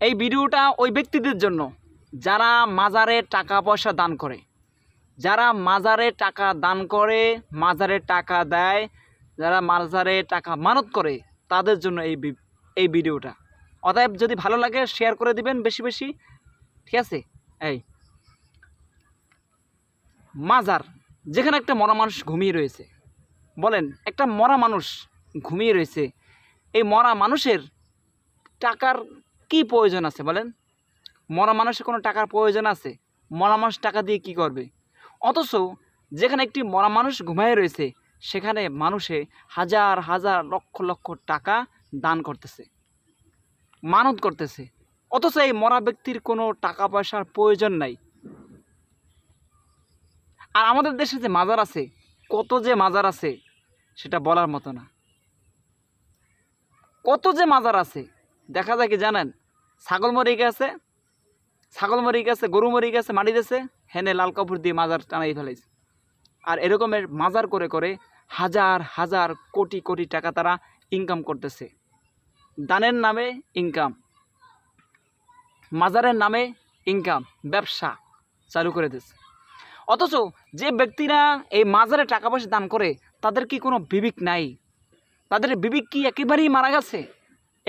এই ভিডিওটা ওই ব্যক্তিদের জন্য। যারা মাজারে টাকা পয়সা দান করে। যারা মাজারে টাকা দান করে, মাজারে টাকা দেয়, যারা মাজারে টাকা মানত করে, তাদের জন্য এই এই ভিডিওটা। অতএব যদি ভালো লাগে শেয়ার করে দিবেন বেশি বেশি। ঠিক আছে? এই। মাজার, যেখানে একটা মরা মানুষ ঘুমিয়ে রয়েছে। বলেন, একটা মরা মানুষ ঘুমিয়ে রয়েছে। এই মরা মানুষের টাকার কি প্রয়োজন আছে বলেন? মরা মানুষের কোনো টাকার প্রয়োজন আছে? মরা মানুষ টাকা দিয়ে কি করবে? অথচ যেখানে একটি মরা মানুষ ঘুমায় রয়েছে, সেখানে মানুষে হাজার হাজার, লক্ষ লক্ষ টাকা দান করতেছে, মানত করতেছে। অথচ এই মরা ব্যক্তির কোনো টাকা পয়সার প্রয়োজন নাই। আর আমাদের দেশে যে মাজার আছে, কত যে মাজার আছে, সেটা বলার মতো না। কত যে মাজার আছে দেখা যায় কি জানেন? ছাগল মরে গেছে, ছাগল মরে গেছে, গরু মরে গেছে, মাটি দিয়েছে, হেনে লাল কাপড় দিয়ে মাজার টানাই ফেলাইছে। আর এরকমের মাজার করে করে হাজার হাজার কোটি কোটি টাকা তারা ইনকাম করতেছে। দানের নামে ইনকাম মাজারের নামে ইনকাম ব্যবসা চালু করে দিচ্ছে অথচ যে ব্যক্তিরা এই মাজারে টাকা পয়সা দান করে, তাদের কি কোনো বিবেক নাই? তাদের বিবেক কি একেবারেই মারা গেছে?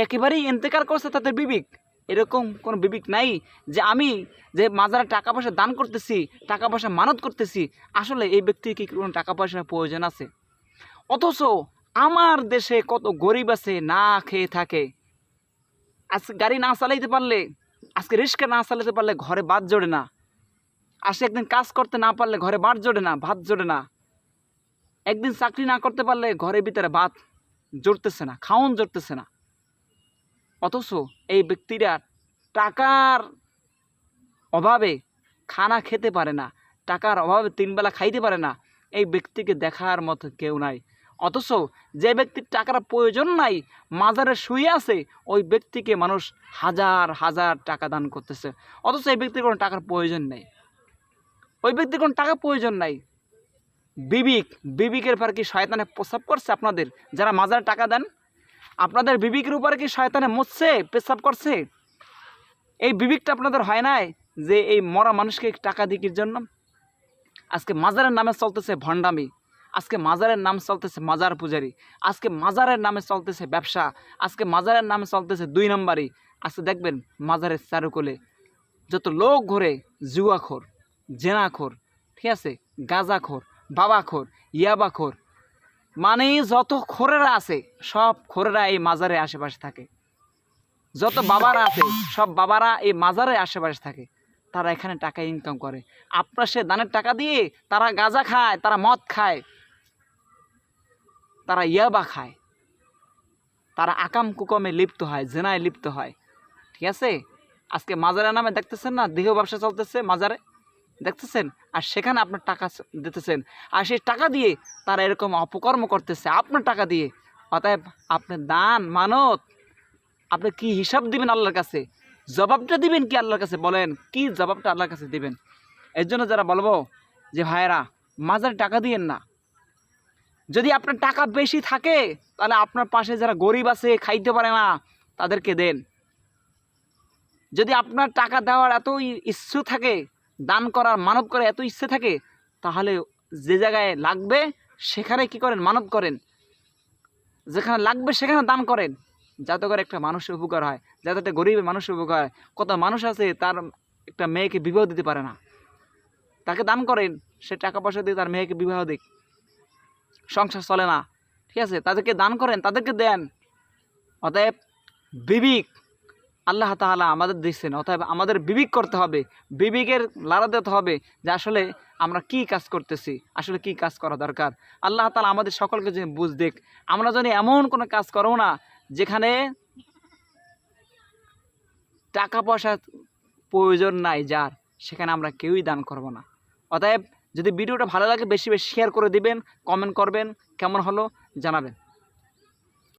একেবারেই ইন্তেকার করছে তাদের বিবেক। এরকম কোনো বিবেক নাই যে আমি যে মাজারে টাকা পয়সা দান করতেছি, টাকা পয়সা মানত করতেছি, আসলে এই ব্যক্তির কি কোনো টাকা পয়সার প্রয়োজন আছে? অথচ আমার দেশে কত গরিব আছে, না খেয়ে থাকে। আজকে গাড়ি না চালাইতে পারলে, আজকে রিক্সা না চালাতে পারলে ঘরে বাদ জোড়ে না। আসে একদিন কাজ করতে না পারলে ঘরে বাদ জোড়ে না, ভাত জোড়ে না। একদিন চাকরি না করতে পারলে ঘরের ভিতরে ভাত জড়তেছে না, খাওন জড়তেছে না। অথচ এই ব্যক্তিরা টাকার অভাবে খানা খেতে পারে না, টাকার অভাবে তিনবেলা খাইতে পারে না, এই ব্যক্তিকে দেখার মতো কেউ নাই। অথচ যে ব্যক্তির টাকার প্রয়োজন নাই, মাজারে শুয়ে আছে, ওই ব্যক্তিকে মানুষ হাজার হাজার টাকা দান করতেছে। অথচ এই ব্যক্তির কোনো টাকার প্রয়োজন নেই। ওই ব্যক্তির কোনো টাকা প্রয়োজন নাই। বিবিক, বিবিকের পর কি শয়তানে প্রস্রাব করছে আপনাদের? যারা মাজারে টাকা দেন আপনাদের বিবিকের উপরে কি শয়তানে মুছছে পেশাব করছে? এই বিবিকটা আপনাদের হয় নাই যে এই মরা মানুষকে টাকা দিকির জন্য? আজকে মাজারের নামে চলতেছে ভণ্ডামি, আজকে মাজারের নাম চলতেছে মাজার পূজারি, আজকে মাজারের নামে চলতেছে ব্যবসা, আজকে মাজারের নামে চলতেছে দুই নম্বরই। আজকে দেখবেন মাজারের চারুকোলে যত লোক ঘোরে, জুয়াখোর, জেনাখোর, ঠিক আছে? গাঁজাখোর, বাবাখোর, ইয়াবাখোর মানে যত খোরেরা আছে, সব খোরেরা এই মাজারের আশেপাশে থাকে। যত বাবারা আছে, সব বাবারা এই মাজারের আশেপাশে থাকে। তারা এখানে টাকা ইনকাম করে। আপনার সে দানের টাকা দিয়ে তারা গাঁজা খায়, তারা মদ খায়, তারা ইয়াবা খায়। তারা আকাম কুকমে লিপ্ত হয়, জেনায় লিপ্ত হয়। ঠিক আছে? আজকে মাজারের নামে দেখতেছেন না? দেহ ব্যবসা চলতেছে মাজারে। দেখতেছেন? আর সেখানে আপনার টাকা দিতেছেন। আর সেই টাকা দিয়ে তারা এরকম অপকর্ম করতেছে, আপনার টাকা দিয়ে। অতএব আপনি দান, মানত। আপনি কি হিসাব দিবেন আল্লাহর কাছে? জবাবটা দিবেন কি আল্লাহর কাছে? বলেন, কি জবাবটা আল্লাহর কাছে দিবেন? এর জন্য যারা বলব যে, ভাইয়েরা, মাজারে টাকা দিয়েন না। যদি আপনার টাকা বেশি থাকে, তাহলে আপনার পাশে যারা গরিব আছে, খাইতে পারে না, তাদেরকে দেন। যদি আপনার টাকা দেওয়ার এত ইচ্ছে থাকে দান করার মানত করার এত ইচ্ছে থাকে, তাহলে যে জায়গায় লাগবে, সেখানে কি করেন? মানত করেন। যেখানে লাগবে, সেখানে দান করেন। যাতে করে একটা মানুষের উপকার হয়, যাতে একটা গরিবের মানুষের উপকার হয়। কত মানুষ আছে, তার একটা মেয়েকে বিবাহ দিতে পারে না। তাকে দান করেন, সে টাকা পয়সা দিয়ে তার মেয়েকে বিবাহ দিক। সংসার চলে না, ঠিক আছে? তাদেরকে দান করেন, তাদেরকে দেন। অতএব বিবিক আল্লাহ তাআলা আমাদের দিচ্ছেন অতএব আমাদের বিবেক করতে হবে, বিবেকের লাড়া দিতে হবে যে আসলে আমরা কি কাজ করতেছি, আসলে কি কাজ করা দরকার। আল্লাহ তাআলা আমাদের সকলকে যে বুঝ দেখ আমরা যদি এমন কোনো কাজ করব না যেখানে টাকা পয়সা প্রয়োজন নাই যার, সেখানে আমরা কেউই দান করব না। অতএব যদি ভিডিওটা ভালো লাগে, বেশি বেশি শেয়ার করে দিবেন কমেন্ট করবেন, কেমন হলো জানাবেন।